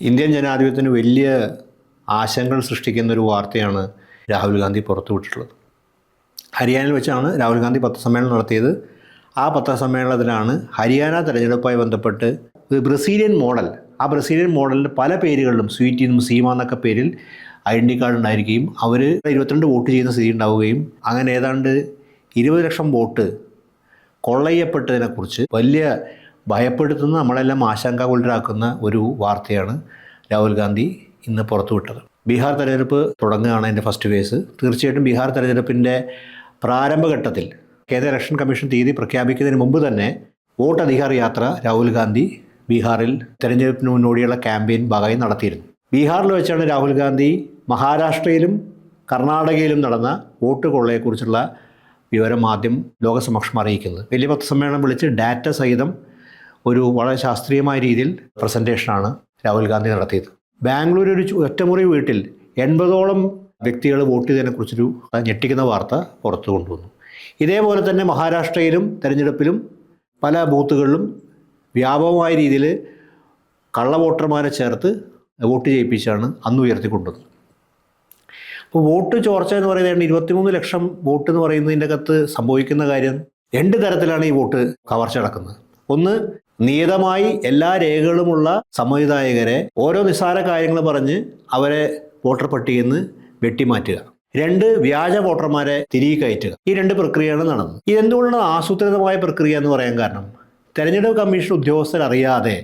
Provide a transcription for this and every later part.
Indian ജനാധിപത്യത്തിന് വലിയ ആശങ്കകൾ സൃഷ്ടിക്കുന്ന ഒരു വാർത്തയാണ് രാഹുൽ ഗാന്ധി പുറത്തുവിട്ടിട്ടുള്ളത് ഹരിയാനയിൽ വെച്ചാണ് രാഹുൽ ഗാന്ധി പത്രസമ്മേളനം നടത്തിയത്. ആ പത്രസമ്മേളനത്തിലാണ് ഹരിയാന തെരഞ്ഞെടുപ്പുമായി ബന്ധപ്പെട്ട് ബ്രസീലിയൻ മോഡൽ ആ ബ്രസീലിയൻ മോഡലിന്റെ പല പേരുകളിലും സ്വീറ്റ് എന്നും സീമ എന്നൊക്കെ പേരിൽ ഐഡന്റി കാർഡ് ഉണ്ടായിരിക്കുകയും അവർ ഇരുപത്തിരണ്ട് വോട്ട് ചെയ്യുന്ന സ്ഥിതി ഉണ്ടാവുകയും അങ്ങനെ ഏതാണ്ട് ഇരുപത് ലക്ഷം വോട്ട് കൊള്ളയ്യപ്പെട്ടതിനെക്കുറിച്ച് വലിയ ഭയപ്പെടുത്തുന്ന നമ്മളെല്ലാം ആശങ്കാകുലരാക്കുന്ന ഒരു വാർത്തയാണ് രാഹുൽ ഗാന്ധി ഇന്ന് പുറത്തുവിട്ടത് ബീഹാർ തെരഞ്ഞെടുപ്പ് തുടങ്ങുകയാണ് എന്റെ ഫസ്റ്റ് ഫേസ് തീർച്ചയായിട്ടും ബീഹാർ തെരഞ്ഞെടുപ്പിന്റെ പ്രാരംഭഘട്ടത്തിൽ കേന്ദ്ര ഇലക്ഷൻ കമ്മീഷൻ തീയതി പ്രഖ്യാപിക്കുന്നതിന് മുമ്പ് തന്നെ വോട്ട് അധികാർ യാത്ര രാഹുൽ ഗാന്ധി ബീഹാറിൽ തെരഞ്ഞെടുപ്പിന് മുന്നോടിയുള്ള ക്യാമ്പയിൻ ഭാഗമായി നടത്തിയിരുന്നു. ബീഹാറിൽ വെച്ചാണ് രാഹുൽ ഗാന്ധി മഹാരാഷ്ട്രയിലും കർണാടകയിലും നടന്ന വോട്ട് കൊള്ളയെക്കുറിച്ചുള്ള വിവരം ആദ്യം ലോകസമക്ഷം അറിയിക്കുന്നത്. വലിയ പത്രസമ്മേളനം വിളിച്ച് ഡാറ്റ സഹിതം ഒരു വളരെ ശാസ്ത്രീയമായ രീതിയിൽ പ്രസന്റേഷനാണ് രാഹുൽ ഗാന്ധി നടത്തിയത്. ബാംഗ്ലൂർ ഒരു ഒറ്റമുറി വീട്ടിൽ എൺപതോളം വ്യക്തികൾ വോട്ട് ചെയ്തതിനെക്കുറിച്ചൊരു ഞെട്ടിക്കുന്ന വാർത്ത പുറത്തു കൊണ്ടുവന്നു. ഇതേപോലെ തന്നെ മഹാരാഷ്ട്രയിലും തെരഞ്ഞെടുപ്പിലും പല ബൂത്തുകളിലും വ്യാപകമായ രീതിയിൽ കള്ള വോട്ടർമാരെ ചേർത്ത് വോട്ട് ചെയ്യിപ്പിച്ചാണ് അന്ന് ഉയർത്തിക്കൊണ്ടുവന്നത് അപ്പോൾ വോട്ട് ചോർച്ച എന്ന് പറയുന്നത് ഇരുപത്തിമൂന്ന് ലക്ഷം വോട്ട് എന്ന് പറയുന്നതിന്റെ അകത്ത് സംഭവിക്കുന്ന കാര്യം രണ്ട് തരത്തിലാണ് ഈ വോട്ട് കവർച്ച നടക്കുന്നത്. ഒന്ന് നിയതമായി എല്ലാ രേഖകളുമുള്ള സമ്മതിദായകരെ ഓരോ നിസ്സാര കാര്യങ്ങൾ പറഞ്ഞ് അവരെ വോട്ടർ പട്ടികയിൽ നിന്ന് വെട്ടിമാറ്റുക. രണ്ട് വ്യാജ വോട്ടർമാരെ തിരികെ കയറ്റുക. ഈ രണ്ട് പ്രക്രിയയാണ് നടന്നത്. ഇതെന്തുകൊണ്ടാണ് ആസൂത്രിതമായ പ്രക്രിയ എന്ന് പറയാൻ കാരണം? തെരഞ്ഞെടുപ്പ് കമ്മീഷൻ ഉദ്യോഗസ്ഥർ അറിയാതെ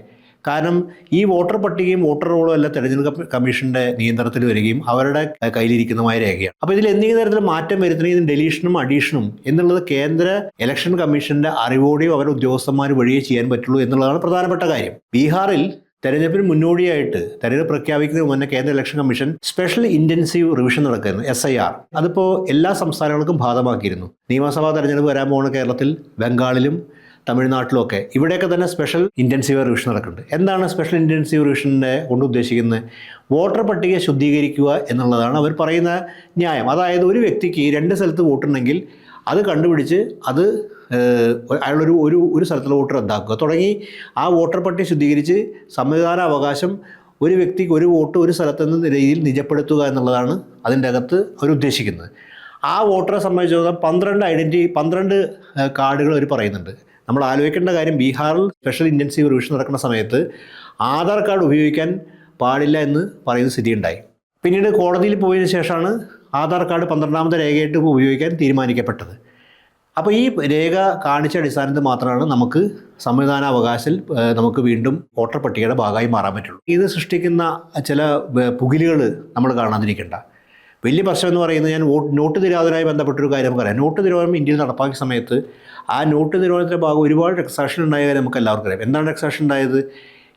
കാരണം ഈ വോട്ടർ പട്ടികയും വോട്ടർ റോളും എല്ലാം തെരഞ്ഞെടുപ്പ് കമ്മ- കമ്മീഷന്റെ നിയന്ത്രണത്തിൽ വരികയും അവരുടെ കയ്യിലിരിക്കുന്നതുമായ രേഖയാണ്. അപ്പോൾ ഇതിൽ എന്തെങ്കിലും തരത്തിൽ മാറ്റം വരുത്തണമെങ്കിൽ ഡെലീഷനും അഡീഷനും എന്നുള്ളത് കേന്ദ്ര ഇലക്ഷൻ കമ്മീഷന്റെ അറിവോടെയോ അവരുടെ ഉദ്യോഗസ്ഥന്മാർ വഴിയേ ചെയ്യാൻ പറ്റുള്ളൂ എന്നുള്ളതാണ് പ്രധാനപ്പെട്ട കാര്യം. ബീഹാറിൽ തെരഞ്ഞെടുപ്പിന് മുന്നോടിയായിട്ട് തെരഞ്ഞെടുപ്പ് പ്രഖ്യാപിക്കുന്നതിന് മുന്നേ കേന്ദ്ര election commission special intensive revision നടക്കുന്നു എസ് ഐ ആർ അതിപ്പോൾ എല്ലാ സംസ്ഥാനങ്ങൾക്കും ബാധമാക്കിയിരുന്നു നിയമസഭാ തെരഞ്ഞെടുപ്പ് വരാൻ പോകുന്ന കേരളത്തിൽ ബംഗാളിലും തമിഴ്നാട്ടിലുമൊക്കെ ഇവിടെയൊക്കെ തന്നെ സ്പെഷ്യൽ ഇന്റൻസീവ് റിവിഷൻ നടക്കുന്നുണ്ട്. എന്താണ് സ്പെഷ്യൽ ഇന്റൻസീവ് റിവിഷന്റെ കൊണ്ട് ഉദ്ദേശിക്കുന്നത്? വോട്ടർ പട്ടിക ശുദ്ധീകരിക്കുക എന്നുള്ളതാണ് അവർ പറയുന്ന ന്യായം. അതായത് ഒരു വ്യക്തിക്ക് രണ്ട് സ്ഥലത്ത് വോട്ടുണ്ടെങ്കിൽ അത് കണ്ടുപിടിച്ച് അത് അയാളൊരു ഒരു ഒരു സ്ഥലത്തുള്ള വോട്ട് റദ്ദാക്കുക. തുടങ്ങി ആ വോട്ടർ പട്ടിക ശുദ്ധീകരിച്ച് സമ്മതിദാന അവകാശം ഒരു വ്യക്തിക്ക് ഒരു വോട്ട് ഒരു സ്ഥലത്ത് സ്ഥലത്തെന്ന രീതിയിൽ നിജപ്പെടുത്തുക എന്നുള്ളതാണ് അതിന്റെ അകത്ത് അവർ ഉദ്ദേശിക്കുന്നത്. ആ വോട്ടറെ സംബന്ധിച്ചിടത്തോളം പന്ത്രണ്ട് ഐഡന്റി പന്ത്രണ്ട് കാർഡുകൾ അവർ പറയുന്നുണ്ട്. നമ്മൾ ആലോചിക്കേണ്ട കാര്യം ബീഹാറിൽ സ്പെഷ്യൽ ഇന്റൻസീവ് റിവിഷൻ നടക്കുന്ന സമയത്ത് ആധാർ കാർഡ് ഉപയോഗിക്കാൻ പാടില്ല എന്ന് പറയുന്ന സ്ഥിതി ഉണ്ടായി. പിന്നീട് കോടതിയിൽ പോയതിനു ശേഷമാണ് ആധാർ കാർഡ് പന്ത്രണ്ടാമത്തെ രേഖയായിട്ട് ഉപയോഗിക്കാൻ തീരുമാനിക്കപ്പെട്ടത്. അപ്പോൾ ഈ രേഖ കാണിച്ച അടിസ്ഥാനത്തിൽ മാത്രമാണ് നമുക്ക് സംവിധാനാവകാശത്തിൽ നമുക്ക് വീണ്ടും വോട്ടർ പട്ടികയുടെ ഭാഗമായി മാറാൻ പറ്റുള്ളൂ. ഇത് സൃഷ്ടിക്കുന്ന ചില പുകിലുകൾ നമ്മൾ കാണാതിരിക്കേണ്ട. വലിയ പ്രശ്നം എന്ന് പറയുന്നത് ഞാൻ വോട്ട് നോട്ട് നിരോധനവുമായി ബന്ധപ്പെട്ടൊരു കാര്യം നമുക്കറിയാം നോട്ട് നിരോധനം ഇന്ത്യയിൽ നടപ്പാക്കിയ സമയത്ത് ആ നോട്ട് നിരോധനത്തിന്റെ ഭാഗം ഒരുപാട് ടെക്സാക്ഷൻ ഉണ്ടായ കാര്യം നമുക്ക് എല്ലാവർക്കും അറിയാം. എന്താണ് ടെക്സാക്ഷൻ ഉണ്ടായത്?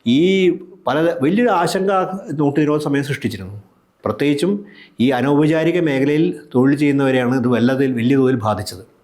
ഈ പല വലിയൊരു ആശങ്ക നോട്ട് നിരോധന സമയം സൃഷ്ടിച്ചിരുന്നു. പ്രത്യേകിച്ചും ഈ അനൗപചാരിക മേഖലയിൽ തൊഴിൽ ചെയ്യുന്നവരെയാണ് ഇത് വല്ലതിൽ വലിയ തോതിൽ ബാധിച്ചത്.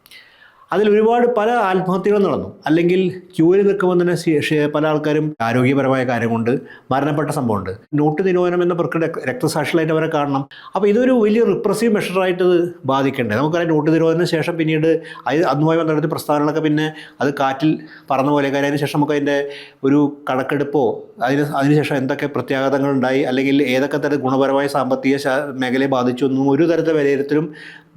അതിൽ ഒരുപാട് പല ആത്മഹത്യകൾ നടന്നു. അല്ലെങ്കിൽ ക്യൂവിൽ നിൽക്കുമ്പോൾ തന്നെ പല ആൾക്കാരും ആരോഗ്യപരമായ കാര്യം കൊണ്ട് മരണപ്പെട്ട സംഭവമുണ്ട്. നോട്ട് നിരോധനം എന്ന പ്രക്രിയ രക്തസാക്ഷികളായിട്ട് അവരെ കാണണം. അപ്പോൾ ഇതൊരു വലിയ റിപ്രസീവ് മെഷറായിട്ട് ഇത് ബാധിക്കേണ്ടത് നമുക്കറിയാം നോട്ട് നിരോധനത്തിന് ശേഷം പിന്നീട് അത് അതുമായി ബന്ധപ്പെട്ട പ്രസ്താവനകളൊക്കെ പിന്നെ അത് കാറ്റിൽ പറന്ന പോലെ കാര്യം. അതിന് ശേഷം നമുക്ക് അതിന്റെ ഒരു കണക്കെടുപ്പോ അതിന് അതിനുശേഷം എന്തൊക്കെ പ്രത്യാഘാതങ്ങൾ ഉണ്ടായി? അല്ലെങ്കിൽ ഏതൊക്കെ തരം ഗുണപരമായ സാമ്പത്തിക മേഖലയെ ബാധിച്ചു ഒന്നും ഒരു തരത്തെ വിലയിരുത്തലും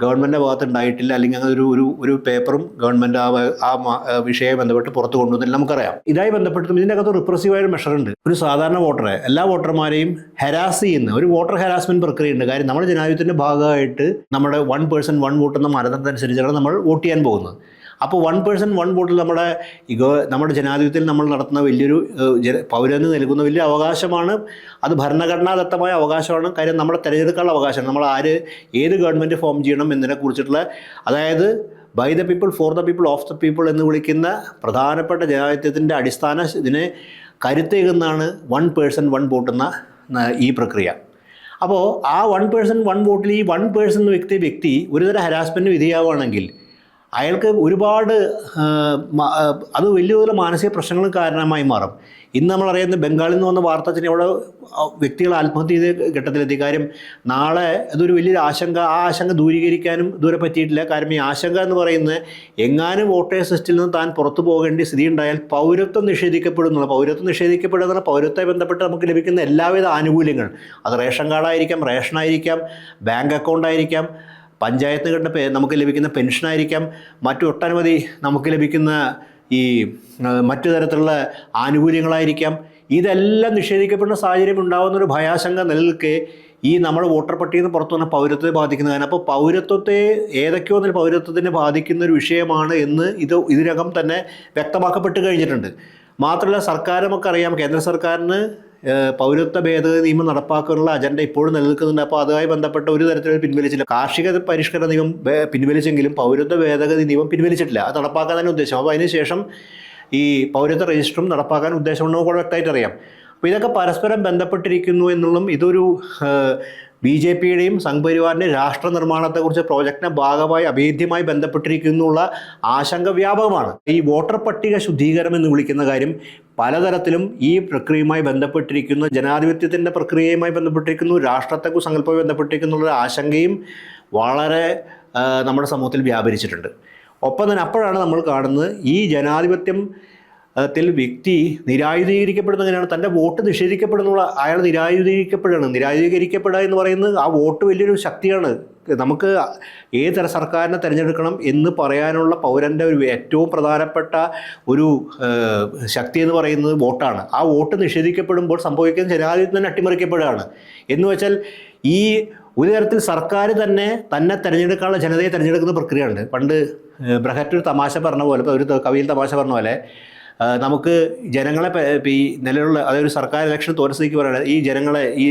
ഗവൺമെന്റിന്റെ ഭാഗത്തുണ്ടായിട്ടില്ല അല്ലെങ്കിൽ അങ്ങനെ ഒരു ഒരു പേപ്പറും ഗവൺമെന്റ് ആ ആ വിഷയം ബന്ധപ്പെട്ട് പുറത്തു കൊണ്ടുവന്നില്ല നമുക്കറിയാം. ഇതായി ബന്ധപ്പെട്ടും ഇതിന്റെ അകത്ത് റിപ്രസീവായ ഒരു മെഷർ ഉണ്ട്. ഒരു സാധാരണ വോട്ടറെ എല്ലാ വോട്ടർമാരെയും ഹരാസ് ചെയ്യുന്ന ഒരു വോട്ടർ ഹരാസ്മെന്റ് പ്രക്രിയ ഉണ്ട്. കാര്യം നമ്മുടെ ജനാധിപത്യത്തിന്റെ ഭാഗമായിട്ട് നമ്മുടെ വൺ പേഴ്സൺ വൺ വോട്ട് എന്ന മരണത്തിനനുസരിച്ചാണ് നമ്മൾ വോട്ട് ചെയ്യാൻ പോകുന്നത്. അപ്പോൾ വൺ പേഴ്സൺ വൺ വോട്ടിൽ നമ്മുടെ നമ്മുടെ ജനാധിപത്യത്തിൽ നമ്മൾ നടത്തുന്ന വലിയൊരു പൗരന് നൽകുന്ന വലിയ അവകാശമാണ്. അത് ഭരണഘടനാദത്തമായ അവകാശമാണ്. കാര്യം നമ്മുടെ തിരഞ്ഞെടുക്കാനുള്ള അവകാശമാണ്. നമ്മൾ ആര് ഏത് ഗവൺമെന്റ് ഫോം ചെയ്യണം എന്നതിനെ കുറിച്ചിട്ടുള്ള അതായത് by the people for the people of the people എന്ന് വിളിക്കുന്ന പ്രധാനപ്പെട്ട ജനാധിപത്യത്തിന്റെ അടിസ്ഥാന ഇതിനെ കരുത്തേകുന്നതാണ് വൺ പേഴ്സൺ വൺ വോട്ട് എന്ന ഈ പ്രക്രിയ. അപ്പോൾ ആ വൺ പേഴ്സൺ വൺ വോട്ടിൽ ഈ വൺ പേഴ്സൺ വ്യക്തി വ്യക്തി ഒരുതരം ഹരാസ്മെന്റ് വിധേയമാണെങ്കിൽ അയാൾക്ക് ഒരുപാട് അത് വലിയ വലിയ മാനസിക പ്രശ്നങ്ങളും കാരണമായി മാറും. ഇന്ന് നമ്മൾ അറിയുന്ന ബംഗാളിൽ നിന്ന് വന്ന വാർത്ത വെച്ചാൽ അവിടെ വ്യക്തികൾ ആത്മഹത്യ ചെയ്ത ഘട്ടത്തിലെത്തി കാര്യം നാളെ അതൊരു വലിയൊരു ആശങ്ക ആ ആശങ്ക ദൂരീകരിക്കാനും ഇതുവരെ പറ്റിയിട്ടില്ല. കാരണം ഈ ആശങ്ക എന്ന് പറയുന്നത് എങ്ങാനും വോട്ടേഴ്സ് ലിസ്റ്റിൽ നിന്ന് താൻ പുറത്തു പോകേണ്ട സ്ഥിതി ഉണ്ടായാൽ പൗരത്വം നിഷേധിക്കപ്പെടുന്നുള്ള പൗരത്വം നിഷേധിക്കപ്പെടുന്ന പൗരത്വമായി ബന്ധപ്പെട്ട് നമുക്ക് ലഭിക്കുന്ന എല്ലാവിധ ആനുകൂല്യങ്ങൾ. അത് റേഷൻ കാർഡായിരിക്കാം റേഷനായിരിക്കാം ബാങ്ക് അക്കൗണ്ട് ആയിരിക്കാം പഞ്ചായത്ത് കിട്ടുന്ന പേ നമുക്ക് ലഭിക്കുന്ന പെൻഷനായിരിക്കാം മറ്റു ഒട്ടനവധി നമുക്ക് ലഭിക്കുന്ന ഈ മറ്റു തരത്തിലുള്ള ആനുകൂല്യങ്ങളായിരിക്കാം. ഇതെല്ലാം നിഷേധിക്കപ്പെടുന്ന സാഹചര്യം ഉണ്ടാകുന്നൊരു ഭയാശങ്ക നിലനിൽക്കെ ഈ നമ്മുടെ വോട്ടർ പട്ടികയിൽ നിന്ന് പുറത്തു വന്ന പൗരത്വത്തെ ബാധിക്കുന്നതാണ്. അപ്പോൾ പൗരത്വത്തെ ഏതൊക്കെയോ ഒന്നിൽ പൗരത്വത്തിനെ ബാധിക്കുന്ന ഒരു വിഷയമാണ് എന്ന് ഇത് ഇതിനകം തന്നെ വ്യക്തമാക്കപ്പെട്ട് കഴിഞ്ഞിട്ടുണ്ട്. മാത്രമല്ല സർക്കാർ നമുക്കറിയാം കേന്ദ്ര സർക്കാരിന് പൗരത്വ ഭേദഗതി നിയമം നടപ്പാക്കാനുള്ള അജണ്ട ഇപ്പോഴും നിലനിൽക്കുന്നുണ്ട്. അപ്പോൾ അതുമായി ബന്ധപ്പെട്ട ഒരു തരത്തിലും പിൻവലിച്ചില്ല. കാർഷിക പരിഷ്കരണ നിയമം പിൻവലിച്ചെങ്കിലും പൗരത്വ ഭേദഗതി നിയമം പിൻവലിച്ചിട്ടില്ല. അത് നടപ്പാക്കാൻ തന്നെ ഉദ്ദേശം. അപ്പോൾ അതിനുശേഷം ഈ പൗരത്വ രജിസ്റ്ററും നടപ്പാക്കാൻ ഉദ്ദേശമുണ്ടെന്ന് കൂടെ വ്യക്തമായിട്ട് അറിയാം അപ്പോൾ ഇതൊക്കെ പരസ്പരം ബന്ധപ്പെട്ടിരിക്കുന്നു എന്നുള്ളതും ഇതൊരു ബി ജെ പിയുടെയും സംഘപരിവാറിന്റെ രാഷ്ട്ര നിർമ്മാണത്തെക്കുറിച്ച് പ്രോജക്റ്റിന്റെ ഭാഗമായി അഭേദ്യമായി ബന്ധപ്പെട്ടിരിക്കുന്നുള്ള ആശങ്ക വ്യാപകമാണ് ഈ വോട്ടർ പട്ടിക ശുദ്ധീകരണം എന്ന് വിളിക്കുന്ന കാര്യം പലതരത്തിലും ഈ പ്രക്രിയയുമായി ബന്ധപ്പെട്ടിരിക്കുന്ന. ജനാധിപത്യത്തിന്റെ പ്രക്രിയയുമായി ബന്ധപ്പെട്ടിരിക്കുന്നു. രാഷ്ട്രത്തെ സങ്കല്പമായി ബന്ധപ്പെട്ടിരിക്കുന്നുള്ള ആശങ്കയും വളരെ നമ്മുടെ സമൂഹത്തിൽ വ്യാപരിച്ചിട്ടുണ്ട്. ഒപ്പം തന്നെ അപ്പോഴാണ് നമ്മൾ കാണുന്നത് ഈ ജനാധിപത്യം ത്തിൽ വ്യക്തി നിരായുധീകരിക്കപ്പെടുന്നതിനാണ് തന്റെ വോട്ട് നിഷേധിക്കപ്പെടുന്നുള്ള അയാൾ നിരായുധീകരിക്കപ്പെടുകയാണ്. നിരായുധീകരിക്കപ്പെടുക എന്ന് പറയുന്നത് ആ വോട്ട് വലിയൊരു ശക്തിയാണ്. നമുക്ക് ഏത് സർക്കാരിനെ തിരഞ്ഞെടുക്കണം എന്ന് പറയാനുള്ള പൗരന്റെ ഒരു ഏറ്റവും പ്രധാനപ്പെട്ട ഒരു ശക്തി എന്ന് പറയുന്നത് വോട്ടാണ്. ആ വോട്ട് നിഷേധിക്കപ്പെടുമ്പോൾ സംഭവിക്കുന്ന ജനാധിപത്യം തന്നെ അട്ടിമറിക്കപ്പെടുകയാണ്. എന്ന് വെച്ചാൽ ഈ ഒരു തരത്തിൽ സർക്കാർ തന്നെ തന്നെ തിരഞ്ഞെടുക്കാനുള്ള ജനതയെ തിരഞ്ഞെടുക്കുന്ന പ്രക്രിയയുണ്ട്. പണ്ട് ബ്രഹറ്റ് ഒരു തമാശ പറഞ്ഞ പോലെ ഒരു കവിയിൽ തമാശ പറഞ്ഞ പോലെ നമുക്ക് ജനങ്ങളെ ഈ നിലവിലുള്ള അതായത് ഒരു സർക്കാർ ഇലക്ഷൻ തോൽസ്ഥിതിക്ക് പറയുന്നത് ഈ ജനങ്ങളെ ഈ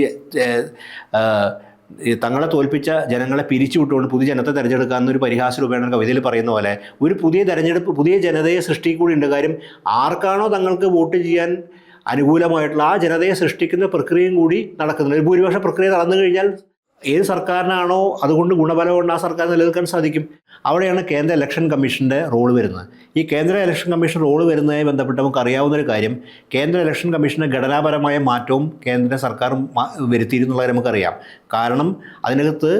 തങ്ങളെ തോൽപ്പിച്ച ജനങ്ങളെ പിരിച്ചുവിട്ടുകൊണ്ട് പുതിയ ജനത്തെ തിരഞ്ഞെടുക്കുക എന്നൊരു പരിഹാസ രൂപേണ കവിതയിൽ പറയുന്ന പോലെ ഒരു പുതിയ തെരഞ്ഞെടുപ്പ് പുതിയ ജനതയെ സൃഷ്ടിക്കൂടിയുണ്ട് കാര്യം ആർക്കാണോ തങ്ങൾക്ക് വോട്ട് ചെയ്യാൻ അനുകൂലമായിട്ടുള്ള ആ ജനതയെ സൃഷ്ടിക്കുന്ന പ്രക്രിയയും കൂടി നടക്കുന്നുണ്ട്. ഒരു ഭൂരിപക്ഷ പ്രക്രിയ നടന്നു കഴിഞ്ഞാൽ ഏത് സർക്കാരിനാണോ അതുകൊണ്ട് ഗുണഫലം കൊണ്ട് ആ സർക്കാർ നിലനിൽക്കാൻ സാധിക്കും. അവിടെയാണ് കേന്ദ്ര ഇലക്ഷൻ കമ്മീഷന്റെ റോൾ വരുന്നത്. ഈ കേന്ദ്ര ഇലക്ഷൻ കമ്മീഷൻ റോൾ വരുന്നതുമായി ബന്ധപ്പെട്ട് നമുക്ക് അറിയാവുന്ന ഒരു കാര്യം കേന്ദ്ര ഇലക്ഷൻ കമ്മീഷന്റെ ഘടനാപരമായ മാറ്റവും കേന്ദ്ര സർക്കാർ വരുത്തിയിരുന്നുള്ളത് നമുക്കറിയാം. കാരണം അതിനകത്ത്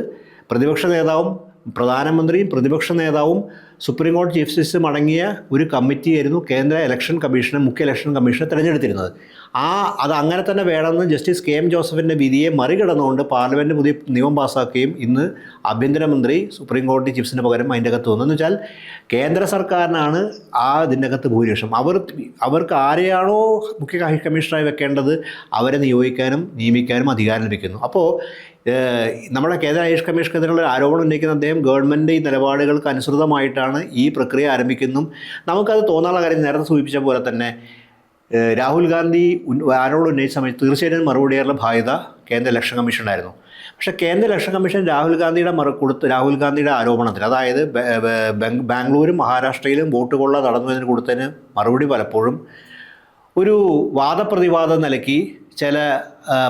പ്രതിപക്ഷ നേതാവും പ്രധാനമന്ത്രിയും പ്രതിപക്ഷ നേതാവും സുപ്രീം കോടതി ചീഫ് ജസ്റ്റിസ് അടങ്ങിയ ഒരു കമ്മിറ്റിയായിരുന്നു കേന്ദ്ര ഇലക്ഷൻ കമ്മീഷനെ മുഖ്യ ഇലക്ഷൻ കമ്മീഷനെ തിരഞ്ഞെടുത്തിരുന്നത്. ആ അത് അങ്ങനെ തന്നെ വേണമെന്ന് ജസ്റ്റിസ് കെ എം ജോസഫിന്റെ വിധിയെ മറികടന്നുകൊണ്ട് പാർലമെന്റ് പുതിയ നിയമം പാസ്സാക്കുകയും ഇന്ന് ആഭ്യന്തരമന്ത്രി സുപ്രീം കോടതി ചീഫ്സിന് പകരം അതിന്റെ അകത്ത് വന്നു. എന്ന് വെച്ചാൽ കേന്ദ്ര സർക്കാരിനാണ് ആ ഇതിന്റെ അകത്ത് ഭൂരിപക്ഷം. അവർ അവർക്ക് ആരെയാണോ മുഖ്യ കമ്മീഷണറായി വെക്കേണ്ടത് അവരെ നിയോഗിക്കാനും നിയമിക്കാനും അധികാരം ലഭിക്കുന്നു. അപ്പോൾ നമ്മുടെ കേന്ദ്ര ആയുഷ് കമ്മീഷനെതിരെയുള്ള ആരോപണം ഉന്നയിക്കുന്ന അദ്ദേഹം ഗവൺമെന്റ് ഈ നിലപാടുകൾക്ക് അനുസൃതമായിട്ടാണ് ഈ പ്രക്രിയ ആരംഭിക്കുന്നതും നമുക്കത് തോന്നാനുള്ള കാര്യം നേരത്തെ സൂചിപ്പിച്ച പോലെ തന്നെ രാഹുൽ ഗാന്ധി ആരോപണം ഉന്നയിച്ച സമയത്ത് തീർച്ചയായിട്ടും മറുപടി ചെയ്യാനുള്ള ബാധ്യത കേന്ദ്ര ഇലക്ഷൻ കമ്മീഷനായിരുന്നു പക്ഷേ കേന്ദ്ര ഇലക്ഷൻ കമ്മീഷൻ രാഹുൽ ഗാന്ധിയുടെ മറു കൊടുത്ത് രാഹുൽ ഗാന്ധിയുടെ ആരോപണത്തിൽ അതായത് ബാംഗ്ലൂരും മഹാരാഷ്ട്രയിലും വോട്ട് കൊള്ള നടന്നതിന് കൊടുത്തതിന് മറുപടി പലപ്പോഴും ഒരു വാദപ്രതിവാദം നിലയ്ക്ക് ചില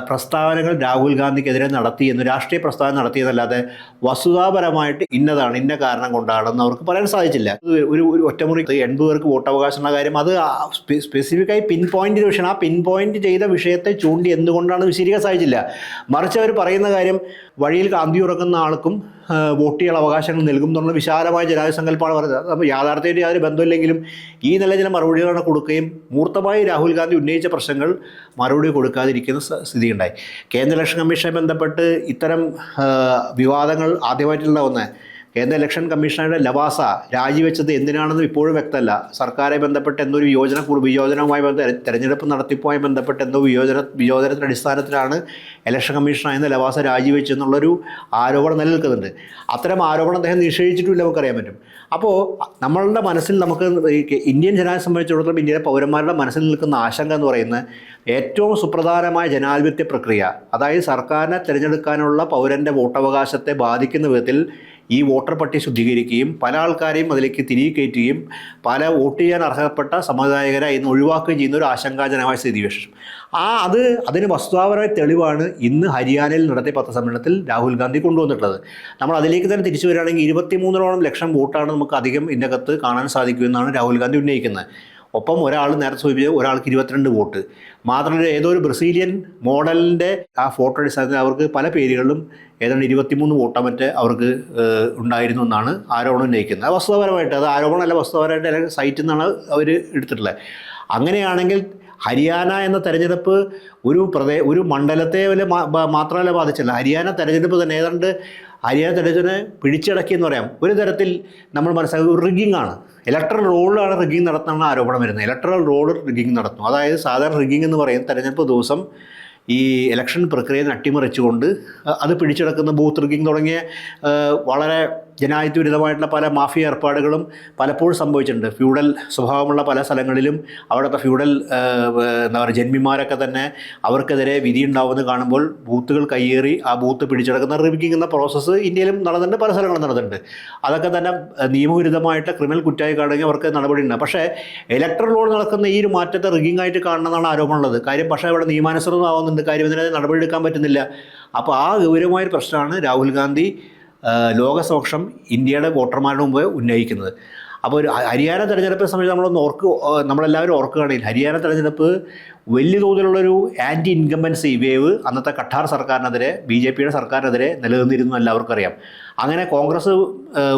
പ്രസ്താവനകൾ രാഹുൽ ഗാന്ധിക്കെതിരെ നടത്തി എന്ന് രാഷ്ട്രീയ പ്രസ്താവന നടത്തിയതല്ലാതെ വസ്തുതാപരമായിട്ട് ഇന്നതാണ് ഇന്ന കാരണം കൊണ്ടാണെന്ന് അവർക്ക് പറയാൻ സാധിച്ചില്ല. ഒരു ഒരു ഒറ്റമുറി എൺപത് പേർക്ക് വോട്ടവകാശമുള്ള കാര്യം അത് സ്പെസിഫിക്കായി പിൻ പോയിന്റ് വിഷയം ആ പിൻ പോയിന്റ് ചെയ്ത വിഷയത്തെ ചൂണ്ടി എന്തുകൊണ്ടാണ് വിശദീകരിക്കാൻ സാധിച്ചില്ല. മറിച്ച് അവർ പറയുന്ന കാര്യം വഴിയിൽ കാന്തി ഉറക്കുന്ന ആൾക്കും വോട്ട് ചെയ്യാൻ അവകാശങ്ങൾ നൽകും എന്നുള്ള വിശാലമായ ജനാധിസങ്കല്പമാണ് പറഞ്ഞത് അപ്പോൾ യാഥാർത്ഥ്യമായിട്ട് യാതൊരു ബന്ധമില്ലെങ്കിലും ഈ നില ചില മറുപടികളാണ് കൊടുക്കുകയും മൂർത്തമായി രാഹുൽ ഗാന്ധി ഉന്നയിച്ച പ്രശ്നങ്ങൾ മറുപടി കൊടുക്കാതിരിക്കുന്ന സ്ഥിതിയുണ്ടായി. കേന്ദ്ര ഇലക്ഷൻ കമ്മീഷനെ ബന്ധപ്പെട്ട് ഇത്തരം വിവാദങ്ങൾ ആദ്യമായിട്ടുള്ള ഒന്ന് കേന്ദ്ര ഇലക്ഷൻ കമ്മീഷണറുടെ ലവാസ രാജിവെച്ചത് എന്തിനാണെന്ന് ഇപ്പോഴും വ്യക്തമല്ല. സർക്കാരെ ബന്ധപ്പെട്ട് എന്തൊരു വിയോജന വിയോജനവുമായി തെരഞ്ഞെടുപ്പ് നടത്തിപ്പുമായി ബന്ധപ്പെട്ട് എന്തോ വിയോജന വിയോജനത്തിന്റെ അടിസ്ഥാനത്തിലാണ് ഇലക്ഷൻ കമ്മീഷണറായിരുന്ന ലവാസ രാജിവെച്ചെന്നുള്ളൊരു ആരോപണം നിലനിൽക്കുന്നുണ്ട്. അത്തരം ആരോപണം അദ്ദേഹം നിഷേധിച്ചിട്ടില്ല നമുക്കറിയാൻ പറ്റും. അപ്പോൾ നമ്മളുടെ മനസ്സിൽ നമുക്ക് ഇന്ത്യൻ ജനതയെ സംബന്ധിച്ചിടത്തോളം ഇന്ത്യയിലെ പൗരന്മാരുടെ മനസ്സിൽ നിൽക്കുന്ന ആശങ്ക എന്ന് പറയുന്നത് ഏറ്റവും സുപ്രധാനമായ ജനാധിപത്യ പ്രക്രിയ അതായത് സർക്കാരിനെ തിരഞ്ഞെടുക്കാനുള്ള പൗരന്റെ വോട്ടവകാശത്തെ ബാധിക്കുന്ന വിധത്തിൽ ഈ വോട്ടർ പട്ടിക ശുദ്ധീകരിക്കുകയും പല ആൾക്കാരെയും അതിലേക്ക് തിരികെ കയറ്റുകയും പല വോട്ട് ചെയ്യാൻ അർഹതപ്പെട്ട സമുദായകരെ ഇന്ന് ഒഴിവാക്കുകയും ചെയ്യുന്ന ഒരു ആശങ്കാജനകമായ സ്ഥിതിവിശേഷം. ആ അത് അതിന് വസ്തുതാപരമായ തെളിവാണ് ഇന്ന് ഹരിയാനയിൽ നടത്തിയ പത്രസമ്മേളനത്തിൽ രാഹുൽ ഗാന്ധി കൊണ്ടുവന്നിട്ടുള്ളത്. നമ്മൾ അതിലേക്ക് തന്നെ തിരിച്ചു വരികയാണെങ്കിൽ ഇരുപത്തിമൂന്നോളം ലക്ഷം വോട്ടാണ് നമുക്ക് അധികം ഇതിനകത്ത് കാണാൻ സാധിക്കുമെന്നാണ് രാഹുൽ ഗാന്ധി ഉന്നയിക്കുന്നത്. ഒപ്പം ഒരാൾ നേരത്തെ സൂചിപ്പിച്ച ഒരാൾക്ക് ഇരുപത്തിരണ്ട് വോട്ട്. മാത്രമല്ല ഏതോ ഒരു ബ്രസീലിയൻ മോഡലിന്റെ ആ ഫോട്ടോ അടിസ്ഥാനത്തിൽ അവർക്ക് പല പേരുകളിലും ഏതാണ്ട് ഇരുപത്തിമൂന്ന് വോട്ടോ മറ്റേ അവർക്ക് ഉണ്ടായിരുന്നു എന്നാണ് ആരോപണം ഉന്നയിക്കുന്നത്. വസ്തുതാപരമായിട്ട് അത് ആരോപണമല്ല വസ്തുതാപരമായിട്ട് അല്ലെങ്കിൽ സൈറ്റിൽ നിന്നാണ് അവർ എടുത്തിട്ടുള്ളത്. അങ്ങനെയാണെങ്കിൽ ഹരിയാന എന്ന തെരഞ്ഞെടുപ്പ് ഒരു പ്രദേ ഒരു മണ്ഡലത്തെ മാത്രമല്ല ബാധിച്ചല്ല. ഹരിയാന തെരഞ്ഞെടുപ്പ് തന്നെ ഏതാണ്ട് ഹരിയാന തെളിച്ചനെ പിടിച്ചടക്കി എന്ന് പറയാം. ഒരു തരത്തിൽ നമ്മൾ ഒരു റിഗിംഗ് ആണ്. ഇലക്ട്രൽ റോളിലാണ് റിഗിംഗ് നടത്തുന്ന ആരോപണം വരുന്നത്. ഇലക്ട്രൽ റോൾ റിഗിംഗ് നടത്തുന്നു അതായത് സാധാരണ റിഗിംഗ് എന്ന് പറയും തെരഞ്ഞെടുപ്പ് ദിവസം ഈ ഇലക്ഷൻ പ്രക്രിയ അട്ടിമറിച്ചുകൊണ്ട് അത് പിടിച്ചെടുക്കുന്ന ബൂത്ത് റിഗിംഗ് തുടങ്ങിയ വളരെ ജനാധിപത്യ വിരുദ്ധമായിട്ടുള്ള പല മാഫിയ ഏർപ്പാടുകളും പലപ്പോഴും സംഭവിച്ചിട്ടുണ്ട്. ഫ്യൂഡൽ സ്വഭാവമുള്ള പല സ്ഥലങ്ങളിലും അവിടുത്തെ ഫ്യൂഡൽ എന്താ പറയുക ജന്മിമാരൊക്കെ തന്നെ അവർക്കെതിരെ വിധി ഉണ്ടാവുമെന്ന് കാണുമ്പോൾ ബൂത്തുകൾ കയ്യേറി ആ ബൂത്ത് പിടിച്ചെടുക്കുന്ന റിഗിംഗ് എന്ന പ്രോസസ്സ് ഇന്ത്യയിലും നടന്നിട്ടുണ്ട് പല സ്ഥലങ്ങളും നടന്നിട്ടുണ്ട്. അതൊക്കെ തന്നെ നിയമവിരുദ്ധമായിട്ട് ക്രിമിനൽ കുറ്റമായി കാണുമെങ്കിൽ അവർക്ക് നടപടി ഉണ്ട് പക്ഷേ ഇലക്ട്രൽ റോൾ നടക്കുന്ന ഈ ഒരു മാറ്റത്തെ റിഗിംഗ് ആയിട്ട് കാണണമെന്നാണ് ആരോപണമുള്ളത്. കാര്യം പക്ഷേ അവിടെ നിയമാനുസൃതമാവുന്നുണ്ട്. കാര്യം ഇതിനെ നടപടിയെടുക്കാൻ പറ്റുന്നില്ല. അപ്പോൾ ആ ഗൗരവമായൊരു പ്രശ്നമാണ് രാഹുൽ ഗാന്ധി ലോകസമക്ഷം ഇന്ത്യയുടെ വോട്ടർമാരുടെ മുമ്പ് ഉന്നയിക്കുന്നത്. അപ്പോൾ ഒരു ഹരിയാന തെരഞ്ഞെടുപ്പിനെ സംബന്ധിച്ച് നമ്മളൊന്ന് ഓർക്ക് നമ്മളെല്ലാവരും ഓർക്കുകയാണെങ്കിൽ ഹരിയാന തെരഞ്ഞെടുപ്പ് വലിയ തോതിലുള്ളൊരു ആന്റി ഇൻകമ്പൻസി വേവ് അന്നത്തെ കട്ടാർ സർക്കാരിനെതിരെ ബി ജെ പിയുടെ സർക്കാരിനെതിരെ നിലനിന്നിരുന്നു എല്ലാവർക്കും അറിയാം. അങ്ങനെ കോൺഗ്രസ്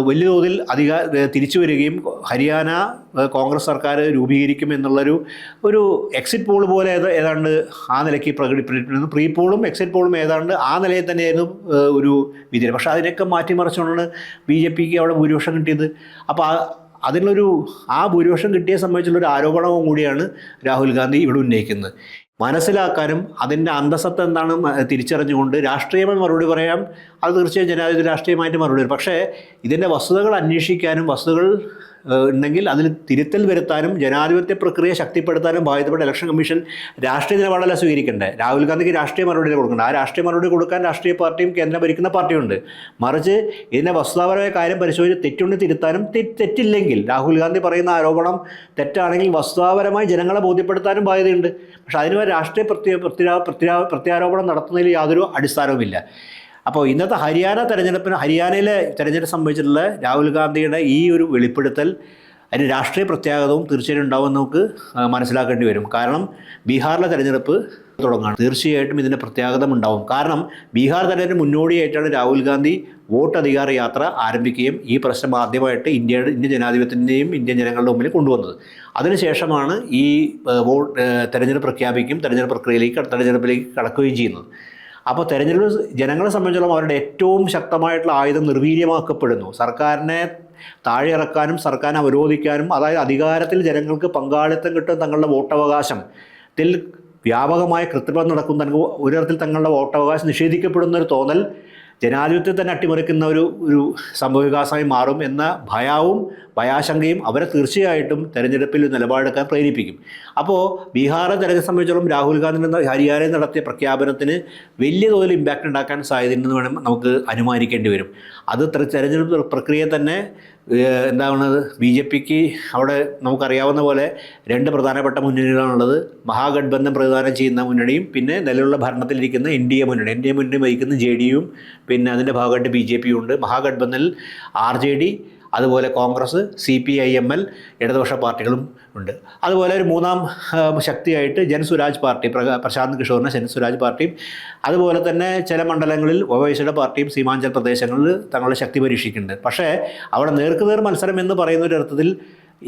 വലിയ തോതിൽ അധിക തിരിച്ചു വരികയും ഹരിയാന കോൺഗ്രസ് സർക്കാർ രൂപീകരിക്കും എന്നുള്ളൊരു ഒരു എക്സിറ്റ് പോൾ പോലെ ഏത- ഏതാണ്ട് ആ നിലയ്ക്ക് പ്രകടിപ്പിച്ചിട്ടുണ്ട്. പ്രീ പോളും എക്സിറ്റ് പോളും ഏതാണ്ട് ആ നിലയിൽ തന്നെയായിരുന്നു ഒരു വിധി പക്ഷേ അതിനൊക്കെ മാറ്റിമറിച്ചുകൊണ്ടാണ് ബി ജെ പിക്ക് അവിടെ ഭൂരിപക്ഷം കിട്ടിയത്. അപ്പോൾ അതിനൊരു ആ ഭൂരിപക്ഷം കിട്ടിയ സംബന്ധിച്ചുള്ളൊരു ആരോപണവും കൂടിയാണ് രാഹുൽ ഗാന്ധി ഇവിടെ ഉന്നയിക്കുന്നത്. മനസ്സിലാക്കാനും അതിന്റെ അന്തസത്ത എന്താണ് തിരിച്ചറിഞ്ഞുകൊണ്ട് രാഷ്ട്രീയമായി മറുപടി പറയാം. അത് തീർച്ചയായും ജനാധിപത്യ രാഷ്ട്രീയമായിട്ട് മറുപടി പക്ഷേ ഇതിന്റെ വസ്തുതകൾ അന്വേഷിക്കാനും വസ്തുതകൾ ഉണ്ടെങ്കിൽ അതിൽ തിരുത്തൽ വരുത്താനും ജനാധിപത്യ പ്രക്രിയ ശക്തിപ്പെടുത്താനും ബാധ്യതപ്പെട്ട ഇലക്ഷൻ കമ്മീഷൻ രാഷ്ട്രീയ നിലപാടല്ല സ്വീകരിക്കേണ്ടത് രാഹുൽ ഗാന്ധിക്ക് രാഷ്ട്രീയ മറുപടി കൊടുക്കേണ്ടത് ആ രാഷ്ട്രീയ മറുപടി കൊടുക്കാൻ രാഷ്ട്രീയ പാർട്ടിയും കേന്ദ്രം ഭരിക്കുന്ന പാർട്ടിയുണ്ട്. മറിച്ച് ഇതിന്റെ വസ്തുതാപരമായ കാര്യം പരിശോധിച്ച് തെറ്റുണ്ടി തിരുത്താനും തെറ്റില്ലെങ്കിൽ രാഹുൽ ഗാന്ധി പറയുന്ന ആരോപണം തെറ്റാണെങ്കിൽ വസ്തുതാപരമായി ജനങ്ങളെ ബോധ്യപ്പെടുത്താനും ബാധ്യതയുണ്ട്. പക്ഷേ അതിന് ഒരു രാഷ്ട്രീയ പ്രത്യാ പ്രത്യാരോപണം നടത്തുന്നതിൽ യാതൊരു അടിസ്ഥാനവുമില്ല. അപ്പോൾ ഇന്നത്തെ ഹരിയാന തെരഞ്ഞെടുപ്പിന് ഹരിയാനയിലെ തെരഞ്ഞെടുപ്പ് സംബന്ധിച്ചിട്ടുള്ള രാഹുൽ ഗാന്ധിയുടെ ഈ ഒരു വെളിപ്പെടുത്തൽ അതിന് രാഷ്ട്രീയ പ്രത്യാഘാതവും തീർച്ചയായും ഉണ്ടാവും നമുക്ക് മനസ്സിലാക്കേണ്ടി വരും. കാരണം ബീഹാറിലെ തെരഞ്ഞെടുപ്പ് തുടങ്ങുകയാണ് തീർച്ചയായിട്ടും ഇതിന്റെ പ്രത്യാഘാതം ഉണ്ടാവും. കാരണം ബീഹാർ തെരഞ്ഞെടുപ്പ് മുന്നോടിയായിട്ടാണ് രാഹുൽ ഗാന്ധി വോട്ട് അധികാര യാത്ര ആരംഭിക്കുകയും ഈ പ്രശ്നം ആദ്യമായിട്ട് ഇന്ത്യയുടെ ഇന്ത്യൻ ജനാധിപത്യത്തിന്റെയും ഇന്ത്യൻ ജനങ്ങളുടെ മുമ്പിൽ കൊണ്ടുവന്നത്. അതിനുശേഷമാണ് ഈ വോട്ട് തെരഞ്ഞെടുപ്പ് പ്രഖ്യാപിക്കും തെരഞ്ഞെടുപ്പ് പ്രക്രിയയിലേക്ക് തെരഞ്ഞെടുപ്പിലേക്ക് കടക്കുകയും ചെയ്യുന്നത്. അപ്പോൾ തെരഞ്ഞെടുപ്പ് ജനങ്ങളെ സംബന്ധിച്ചിടത്തോളം അവരുടെ ഏറ്റവും ശക്തമായിട്ടുള്ള ആയുധം നിർവീര്യമാക്കപ്പെടുന്നു. സർക്കാരിനെ താഴെ ഇറക്കാനും സർക്കാരിനെ അവരോധിക്കാനും അതായത് അധികാരത്തിൽ ജനങ്ങൾക്ക് പങ്കാളിത്തം കിട്ടുന്ന തങ്ങളുടെ വോട്ടവകാശം ത്തിൽ വ്യാപകമായ കൃത്രിമം നടക്കുന്ന തങ്ങൾക്ക് തങ്ങളുടെ വോട്ടവകാശം നിഷേധിക്കപ്പെടുന്ന ഒരു തോന്നൽ ജനാധിപത്യത്തെ തന്നെ അട്ടിമറിക്കുന്ന ഒരു ഒരു സംഭവവികാസമായി മാറും എന്ന ഭയവും ഭയാശങ്കയും അവരെ തീർച്ചയായിട്ടും തെരഞ്ഞെടുപ്പിൽ നിലപാടെടുക്കാൻ പ്രേരിപ്പിക്കും. അപ്പോൾ ബീഹാറെ തെരഞ്ഞെടുപ്പ് സംബന്ധിച്ചോളം രാഹുൽ ഗാന്ധി ഹരിയാനയിൽ നടത്തിയ പ്രഖ്യാപനത്തിന് വലിയ തോതിൽ ഇമ്പാക്റ്റ് ഉണ്ടാക്കാൻ സാധ്യതയുണ്ടെന്ന് വേണം നമുക്ക് അനുമാനിക്കേണ്ടി വരും. അത് തെരഞ്ഞെടുപ്പ് പ്രക്രിയയെ തന്നെ എന്താണ് ബി ജെ പിക്ക് അവിടെ നമുക്കറിയാവുന്ന പോലെ രണ്ട് പ്രധാനപ്പെട്ട മുന്നണികളാണുള്ളത്. മഹാഗഡ്ബന്ധം പ്രതിദാനം ചെയ്യുന്ന മുന്നണിയും പിന്നെ നിലവിലുള്ള ഭരണത്തിലിരിക്കുന്ന എൻ ഡി എ മുന്നണി. എൻ ഡി എ മുന്നണി വഹിക്കുന്ന ജെ ഡിയും പിന്നെ അതിന്റെ ഭാഗമായിട്ട് ബി ജെ പിയും ഉണ്ട്. മഹാഗഡ്ബന്ധനിൽ ആർ ജെ ഡി അതുപോലെ Congress C P I M L ഇടതുപക്ഷ പാർട്ടികളും ഉണ്ട്. അതുപോലെ ഒരു മൂന്നാം ശക്തിയായിട്ട് ജൻസുരാജ് പാർട്ടി പ്രശാന്ത് കിഷോറിന്റെ ജൻസുരാജ് പാർട്ടിയും അതുപോലെ തന്നെ ചില മണ്ഡലങ്ങളിൽ ഒവൈസിയുടെ പാർട്ടിയും സീമാഞ്ചൽ പ്രദേശങ്ങളിൽ തങ്ങളുടെ ശക്തി പരീക്ഷിക്കുന്നുണ്ട്. പക്ഷേ അവിടെ നേർക്കുനേർ മത്സരം എന്ന് പറയുന്ന ഒരു അർത്ഥത്തിൽ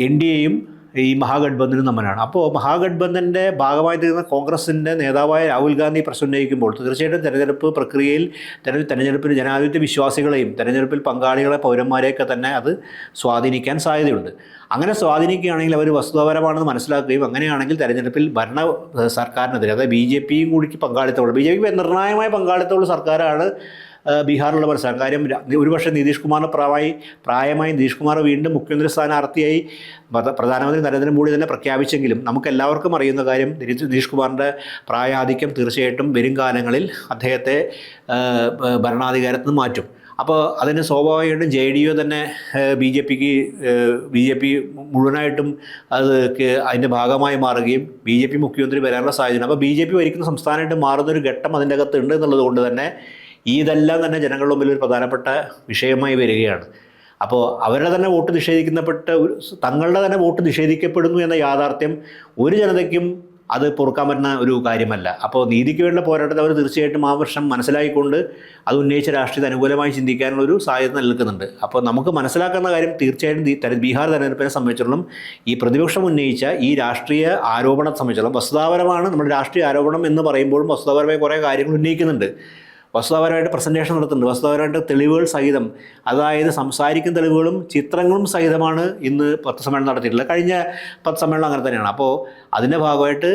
എൻ ഡി എയും ഈ മഹാഗഡ്ബന്ധനും തമ്മിലാണ്. അപ്പോൾ മഹാഗഡ്ബന്ധന്റെ ഭാഗമായി തീർന്ന കോൺഗ്രസിന്റെ നേതാവായ രാഹുൽ ഗാന്ധി പ്രശ്നം ഉന്നയിക്കുമ്പോൾ തീർച്ചയായിട്ടും തെരഞ്ഞെടുപ്പ് പ്രക്രിയയിൽ തെര തെരഞ്ഞെടുപ്പിൽ ജനാധിപത്യ വിശ്വാസികളെയും തെരഞ്ഞെടുപ്പിൽ പങ്കാളികളെ പൗരന്മാരെയൊക്കെ തന്നെ അത് സ്വാധീനിക്കാൻ സാധ്യതയുണ്ട്. അങ്ങനെ സ്വാധീനിക്കുകയാണെങ്കിൽ അവർ വസ്തുതാപരമാണെന്ന് മനസ്സിലാക്കുകയും അങ്ങനെയാണെങ്കിൽ തെരഞ്ഞെടുപ്പിൽ ഭരണ സർക്കാരിനെതിരെ അതായത് ബി ജെ പിയും കൂടിക്ക് പങ്കാളിത്തമുള്ളൂ ബി ജെ പിക്ക് നിർണായകമായ പങ്കാളിത്തമുള്ള സർക്കാരാണ് ബീഹാറിലുള്ള പ്രശ്നം കാര്യം ഒരുപക്ഷെ നിതീഷ് കുമാറിന് പ്രായമായി പ്രായമായി നിതീഷ് കുമാർ വീണ്ടും മുഖ്യമന്ത്രി സ്ഥാനാർത്ഥിയായി പ്രധ- പ്രധാനമന്ത്രി നരേന്ദ്രമോദി തന്നെ പ്രഖ്യാപിച്ചെങ്കിലും നമുക്ക് എല്ലാവർക്കും അറിയുന്ന കാര്യം നിതീഷ് കുമാറിന്റെ പ്രായാധിക്യം തീർച്ചയായിട്ടും വരും കാലങ്ങളിൽ അദ്ദേഹത്തെ ഭരണാധികാരത്തിൽ നിന്ന് മാറ്റും. അപ്പോൾ അതിന് സ്വാഭാവികമായിട്ടും ജെ ഡി യു തന്നെ ബി ജെ പിക്ക് ബി ജെ പി മുഴുവനായിട്ടും അത് അതിന്റെ ഭാഗമായി മാറുകയും ബി ജെ പി മുഖ്യമന്ത്രി വരാനുള്ള സാഹചര്യം. അപ്പോൾ ബി ജെ പി ഭരിക്കുന്ന സംസ്ഥാനമായിട്ട് മാറുന്നൊരു ഘട്ടം അതിന്റെ അകത്ത് ഉണ്ട് എന്നുള്ളത് കൊണ്ട് തന്നെ ഇതെല്ലാം തന്നെ ജനങ്ങളുടെ മുമ്പിൽ ഒരു പ്രധാനപ്പെട്ട വിഷയമായി വരികയാണ്. അപ്പോൾ അവരുടെ തന്നെ വോട്ട് നിഷേധിക്കുന്നപ്പെട്ട തങ്ങളുടെ തന്നെ വോട്ട് നിഷേധിക്കപ്പെടുന്നു എന്ന യാഥാർത്ഥ്യം ഒരു ജനതയ്ക്കും അത് പൊറുക്കാൻ പറ്റുന്ന ഒരു കാര്യമല്ല. അപ്പോൾ നീതിക്ക് വേണ്ട പോരാട്ടത്തിൽ അവർ തീർച്ചയായിട്ടും ആ വർഷം മനസ്സിലാക്കിക്കൊണ്ട് അത് ഉന്നയിച്ച രാഷ്ട്രീയത്തെ അനുകൂലമായി ചിന്തിക്കാനുള്ള ഒരു സാധ്യത നിൽക്കുന്നുണ്ട് അപ്പോൾ നമുക്ക് മനസ്സിലാക്കുന്ന കാര്യം തീർച്ചയായിട്ടും ബീഹാർ തെരഞ്ഞെടുപ്പിനെ സംബന്ധിച്ചിടത്തോളം ഈ പ്രതിപക്ഷം ഉന്നയിച്ച ഈ രാഷ്ട്രീയ ആരോപണത്തെ സംബന്ധിച്ചിടത്തോളം വസ്തുതാപരമാണ് നമ്മൾ രാഷ്ട്രീയ ആരോപണം എന്ന് പറയുമ്പോഴും വസ്തുതാപരമായ കുറേ കാര്യങ്ങൾ ഉന്നയിക്കുന്നുണ്ട്. വസ്തുതാപരമായിട്ട് പ്രസന്റേഷൻ നടത്തുന്നുണ്ട്. വസ്തുതാപരമായിട്ട് തെളിവുകൾ സഹിതം അതായത് സംസാരിക്കുന്ന തെളിവുകളും ചിത്രങ്ങളും സഹിതമാണ് ഇന്ന് പത്ത് സമ്മേളനം നടത്തിയിട്ടുള്ളത്. കഴിഞ്ഞ പത്ത് സമ്മേളനം അങ്ങനെ തന്നെയാണ്. അപ്പോൾ അതിന്റെ ഭാഗമായിട്ട്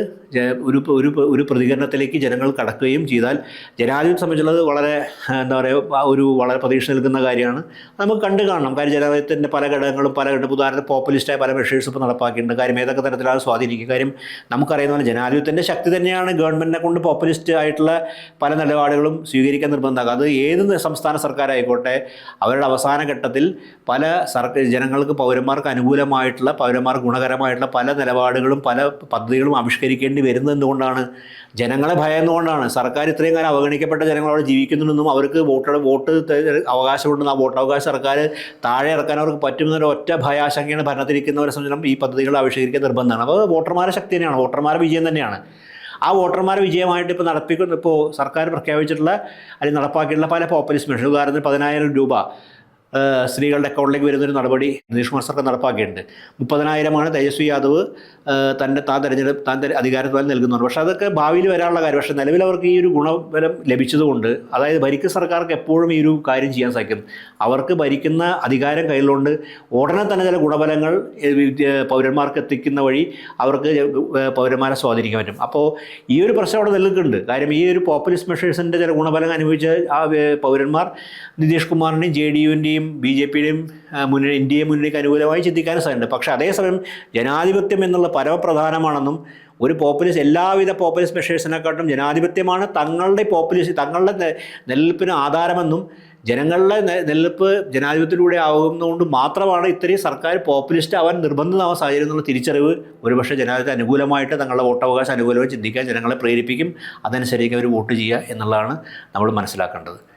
ഒരു ഒരു ഒരു പ്രതികരണത്തിലേക്ക് ജനങ്ങൾ കടക്കുകയും ചെയ്താൽ ജനാധിപത്യം സംബന്ധിച്ചുള്ളത് വളരെ എന്താ പറയുക ഒരു വളരെ പ്രതീക്ഷ നൽകുന്ന കാര്യമാണ്. നമുക്ക് കണ്ടു കാണണം. കാര്യം ജനാധിപത്യത്തിന്റെ പല ഘടകങ്ങളും പല ഘട്ടം ഉദാഹരണത്തിന് പോപ്പുലിസ്റ്റായ പല മെഷേഴ്സ് ഇപ്പോൾ നടപ്പാക്കിയിട്ടുണ്ട്. കാര്യം ഏതൊക്കെ തരത്തിലാണ് സ്വാധീനിക്കുക? കാര്യം നമുക്കറിയുന്ന പോലെ ജനാധിപത്യത്തിന്റെ ശക്തി തന്നെയാണ് ഗവൺമെന്റിനെ കൊണ്ട് പോപ്പുലിസ്റ്റ് ആയിട്ടുള്ള പല നിലപാടുകളും സ്വീകരിക്കാൻ നിർബന്ധമാക്കുക അത് ഏത് സംസ്ഥാന സർക്കാരായിക്കോട്ടെ അവരുടെ അവസാന ഘട്ടത്തിൽ പല സർക്കാർ ജനങ്ങൾക്ക് പൗരന്മാർക്ക് അനുകൂലമായിട്ടുള്ള പൗരന്മാർക്ക് ഗുണകരമായിട്ടുള്ള പല നിലപാടുകളും പല പദ്ധതികളും ആവിഷ്കരിക്കേണ്ടി വരുന്നത് എന്തുകൊണ്ടാണ്? ജനങ്ങളെ ഭയന്നുകൊണ്ടാണ് സർക്കാർ ഇത്രയും കാലം അവഗണിക്കപ്പെട്ട ജനങ്ങൾ അവിടെ ജീവിക്കുന്നുണ്ടെന്നും അവർക്ക് വോട്ട് വോട്ട് അവകാശമുണ്ടെന്നും ആ വോട്ടവകാശം സർക്കാർ താഴെ ഇറക്കാൻ അവർക്ക് പറ്റുമെന്നൊരു ഒറ്റ ഭയാശങ്കയാണ് ഭരണത്തിരിക്കുന്നവരെ സംബന്ധിച്ചിടത്തോളം ഈ പദ്ധതികൾ ആവിഷ്കരിക്കാൻ നിർബന്ധമാണ്. അപ്പോൾ വോട്ടർമാരുടെ ശക്തി തന്നെയാണ്. വോട്ടർമാരുടെ വിജയം തന്നെയാണ്. ആ വോട്ടർമാരെ വിജയമായിട്ട് ഇപ്പോൾ നടപ്പിക്കുന്ന ഇപ്പോൾ സർക്കാർ പ്രഖ്യാപിച്ചിട്ടുള്ള അല്ലെങ്കിൽ നടപ്പാക്കിയിട്ടുള്ള പല പോപ്പുലിസ്റ്റ് മെഷർ ഉദാഹരണത്തിന് പതിനായിരം രൂപ. സ്ത്രീകളുടെ അക്കൗണ്ടിലേക്ക് വരുന്നൊരു നടപടി നിതീഷ് കുമാർ സർക്കാർ നടപ്പാക്കിയിട്ടുണ്ട്. മുപ്പതിനായിരമാണ് തേജസ്വി യാദവ് തന്റെ താൻ തെരഞ്ഞെടുപ്പ് താൻ അധികാരത്തിൽ നൽകുന്നുണ്ട്. പക്ഷേ അതൊക്കെ ഭാവിയിൽ വരാനുള്ള കാര്യം. പക്ഷേ നിലവിൽ അവർക്ക് ഈ ഒരു ഗുണഫലം ലഭിച്ചതുകൊണ്ട് അതായത് ഭരിക്കുന്ന സർക്കാർക്ക് എപ്പോഴും ഈ ഒരു കാര്യം ചെയ്യാൻ സാധിക്കും. അവർക്ക് ഭരിക്കുന്ന അധികാരം കയ്യിലുണ്ട്. ഉടനെ തന്നെ ചില ഗുണഫലങ്ങൾ പൗരന്മാർക്ക് എത്തിക്കുന്ന വഴി അവർക്ക് പൗരന്മാരെ സ്വാധീനിക്കാൻ പറ്റും. അപ്പോൾ ഈ ഒരു പ്രശ്നം അവിടെ നിൽക്കുന്നുണ്ട് കാര്യം ഈ ഒരു പോപ്പുലിസ്റ്റ് മെഷേഴ്സിന്റെ ചില ഗുണഫലം അനുഭവിച്ച ആ പൗരന്മാർ നിതീഷ് കുമാറിന്റെയും ജെ ഡി യുവിന്റെയും ബി ജെ പിയുടെയും മുന്നണി എൻ ഡി എ മുന്നണിക്ക് അനുകൂലമായി ചിന്തിക്കാനും സാധ്യതയുണ്ട്. പക്ഷേ അതേസമയം ജനാധിപത്യം എന്നുള്ള പരമപ്രധാനമാണെന്നും ഒരു പോപ്പുലിസ്റ്റ് എല്ലാവിധ പോപ്പുലിസ്റ്റ് മെഷേഴ്സിനെക്കാട്ടും ജനാധിപത്യമാണ് തങ്ങളുടെ പോപ്പുലിസ്റ്റ് തങ്ങളുടെ നിലനിൽപ്പിന് ആധാരമെന്നും ജനങ്ങളുടെ നിലനിൽപ്പ് ജനാധിപത്യത്തിലൂടെ ആകുന്നതുകൊണ്ട് മാത്രമാണ് ഇത്രയും സർക്കാർ പോപ്പുലിസ്റ്റ് അവൻ നിർബന്ധിതമാവാൻ സാഹചര്യം എന്നുള്ള തിരിച്ചറിവ് ഒരുപക്ഷെ ജനാധിപത്യ അനുകൂലമായിട്ട് തങ്ങളുടെ വോട്ടവകാശം അനുകൂലമായി ചിന്തിക്കാൻ ജനങ്ങളെ പ്രേരിപ്പിക്കും. അതനുസരിച്ച് അവർ വോട്ട് ചെയ്യുക എന്നുള്ളതാണ് നമ്മൾ മനസ്സിലാക്കേണ്ടത്.